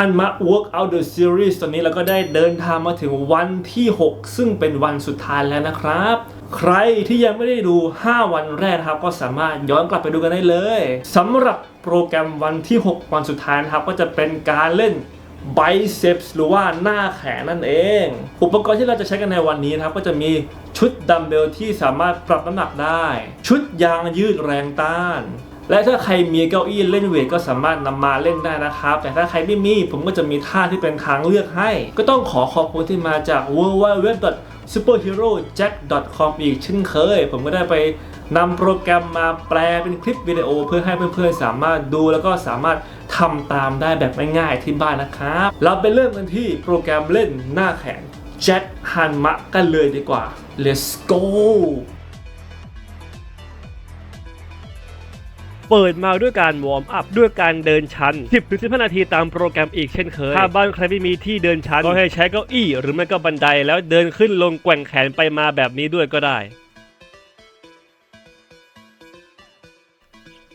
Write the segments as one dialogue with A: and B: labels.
A: ฮันมา Workout the Series ตอนนี้เราก็ได้เดินทางมาถึงวันที่ 6 ซึ่งเป็นวันสุดท้ายแล้วนะครับ ใครที่ยังไม่ได้ดู 5 วันแรกครับก็สามารถย้อนกลับไปดูกันได้เลยสำหรับโปรแกรมวันที่ 6 วันสุดท้ายนะครับ ก็จะเป็นการเล่น biceps หรือว่าหน้าแขนนั่นเอง อุปกรณ์ที่เราจะใช้กันในวันนี้นะครับ ก็จะมีชุดดัมเบลที่สามารถปรับน้ำหนักได้ ชุดยางยืดแรงต้าน และถ้าใครมีเก้าอี้เล่นเวทก็สามารถนำมาเล่นได้นะครับ แต่ถ้าใครไม่มีผมก็จะมีท่าที่เป็นทางเลือกให้ ก็ต้องขอขอบคุณที่มาจาก w w w superherojack.com อีกเช่นเคย ผมก็ได้ไปนำโปรแกรมมาแปลเป็นคลิปวิดีโอ เพื่อให้เพื่อนๆ สามารถดูแล้วก็สามารถทำตามได้แบบง่ายๆที่บ้านนะครับ เราไปเริ่มกันที่โปรแกรมเล่นหน้าแขน Jack Hanma กันเลยดีกว่า let's go
B: เปิดมาด้วยการวอร์มอัพด้วยการเดินชัน 10-15 นาทีตามโปรแกรมอีกเช่นเคย ถ้าบ้านใครไม่มีที่เดินชันก็ให้ใช้เก้าอี้ หรือไม่ก็บันไดแล้วเดินขึ้นลงแกว่งแขนไปมาแบบนี้ด้วยก็ได้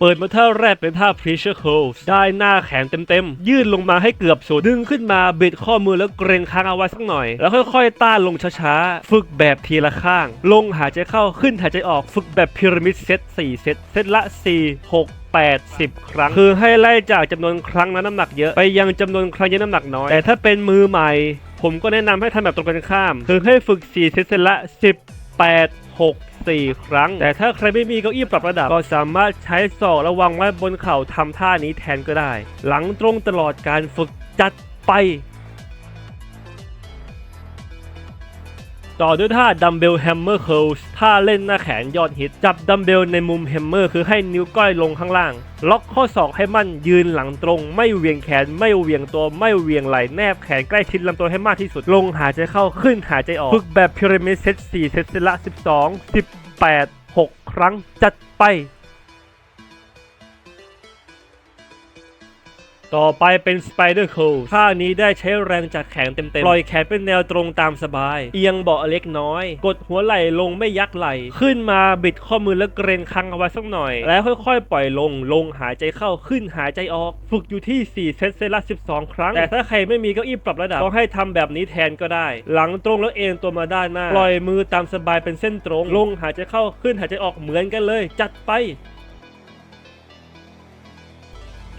B: เปิดมาท่าแรกเป็นท่า pressure curls ได้หน้าแขนเต็มๆ ยืดลงมาให้เกือบสุดดึงขึ้นมาบิดข้อมือแล้วเกรงค้างเอาไว้สักหน่อย แล้วค่อยๆ ต้านลงช้าๆ ฝึกแบบทีละข้าง ลงหายใจเข้าขึ้นหายใจออกฝึกแบบพีระมิดเซต4เซตเซตละ 4 6 80 ครั้ง คือให้ไล่จากจำนวนครั้งนั้นน้ำหนักเยอะไปยังจำนวนครั้งเยอะน้ำหนักน้อย แต่ถ้าเป็นมือใหม่ ผมก็แนะนำให้ทำแบบตรงกันข้าม คือให้ฝึก 4 เซตเซตละ18 6 4 ครั้ง แต่ถ้าใครไม่มีเก้าอี้ปรับระดับ ก็สามารถใช้ศอกระวังไว้บนเข่าทำท่านี้แทนก็ได้ หลังตรงตลอดการฝึกจัดไป ต่อด้วยท่าดัมเบลแฮมเมอร์เคิลส์ท่าเล่นหน้าแขนยอดฮิต จับดัมเบลในมุมแฮมเมอร์คือให้นิ้วก้อยลงข้างล่าง ล็อกข้อศอกให้มั่นยืนหลังตรง ไม่เวียงแขนไม่เวียงตัวไม่เวียงไหล่แนบแขนใกล้ชิดลำตัวให้มากที่สุด ลงหายใจเข้าขึ้นหายใจออก ฝึกแบบพีระมิดเซต4เซตละ 12 18 6 ครั้งจัดไป ต่อไปเป็น Spider Curl ท่านี้ได้ใช้แรงจากแขนเต็มๆ ปล่อยแขนเป็นแนวตรงตามสบาย เอียงเบาะเล็กน้อย กดหัวไหล่ลงไม่ยักไหล่ ขึ้นมาบิดข้อมือแล้วเกรงคังเอาไว้สักหน่อย แล้วค่อยๆ ปล่อยลง ลงหายใจเข้าขึ้นหายใจออก ฝึกอยู่ที่ 4 เซตเซตละ 12 ครั้ง แต่ถ้าใครไม่มีเก้าอี้ปรับระดับก็ให้ทำแบบนี้แทนก็ได้ หลังตรงแล้วเอ็นตัวมาด้านหน้า ปล่อยมือตามสบายเป็นเส้นตรง ลงหายใจเข้าขึ้นหายใจออกเหมือนกันเลย จัดไป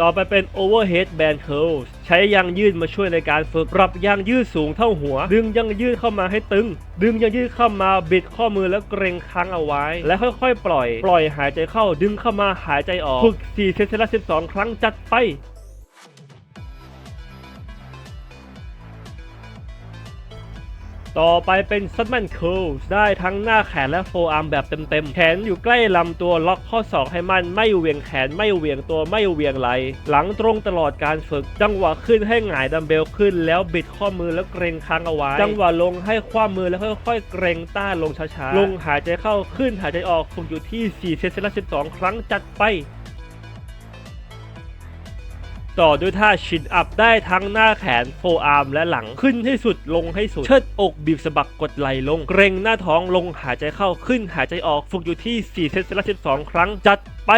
B: ต่อไปเป็น overhead band curls ใช้ยางยืดมาช่วยในการฝึกปรับยางยืดสูงเท่าหัว ดึงยางยืดเข้ามาให้ตึง ดึงยางยืดเข้ามาบิดข้อมือแล้วเกรงค้างเอาไว้ และค่อยๆ ปล่อย ปล่อยหายใจเข้าดึงเข้ามาหายใจออก ฝึก4เซตละ12 ครั้งจัดไป ต่อไปเป็นซั d แมนเคิลได้ทั้งหน้าแขนและโฟอาร์มแบบเต็มๆ แขนอยู่ใกล้ลำตัวล็อกข้อศอกให้มันไม่เวียงแขนไม่เวียงตัวไม่เวียงไหล หลังตรงตลอดการฝึก จังหวะขึ้นให้หงายดัมเบลขึ้น แล้วบิดข้อมือแล้วเกรงค้างเอาไว้ จังหวะลงให้คว้ามือแล้วค่อยๆ เกรงต้านลงช้าๆ ลงหายใจเข้าขึ้นหายใจออกฝึกอยู่ที่4เซตละ12 ครั้งจัดไป ต่อด้วยท่าชินอัพได้ทั้งหน้าแขนโฟอาร์มและหลังขึ้นให้สุดลงให้สุด เชิดอกบีบสะบักกดไหลลง เกรงหน้าท้องลงหายใจเข้าขึ้นหายใจออกฝึกอยู่ที่4เซตละ12 ครั้งจัดไป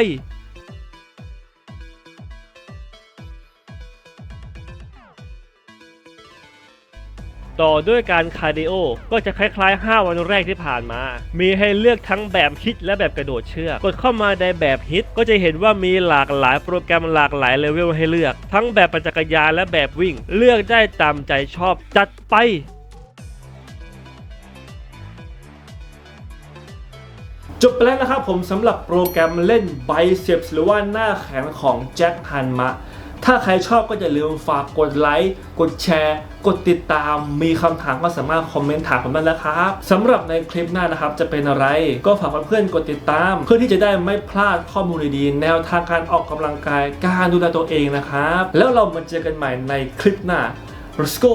B: ต่อด้วยการคาร์ดิโอก็จะคล้ายๆ 5 วันแรกที่ผ่านมา มีให้เลือกทั้งแบบฮิตและแบบกระโดดเชือก กดเข้ามาในแบบฮิตก็จะเห็นว่ามีหลากหลายโปรแกรมหลากหลายเลเวลให้เลือก ทั้งแบบปั่นจักรยานและแบบวิ่ง เลือกได้ตามใจชอบจัดไป
A: จบไปแล้วนะครับผมสำหรับโปรแกรมเล่น biceps หรือว่าหน้าแขนของแจ็คฮันมะ ถ้าใครชอบก็อย่าลืมฝากกดไลค์ กดแชร์ กดติดตาม มีคำถามก็สามารถคอมเมนต์ถามผมได้แล้วครับสำหรับในคลิปหน้านะครับจะเป็นอะไร ก็ฝากเพื่อนๆกดติดตาม เพื่อที่จะได้ไม่พลาดข้อมูลดีๆ แนวทางการออกกำลังกาย การดูแลตัวเองนะครับ แล้วเรามาเจอกันใหม่ในคลิปหน้า let's go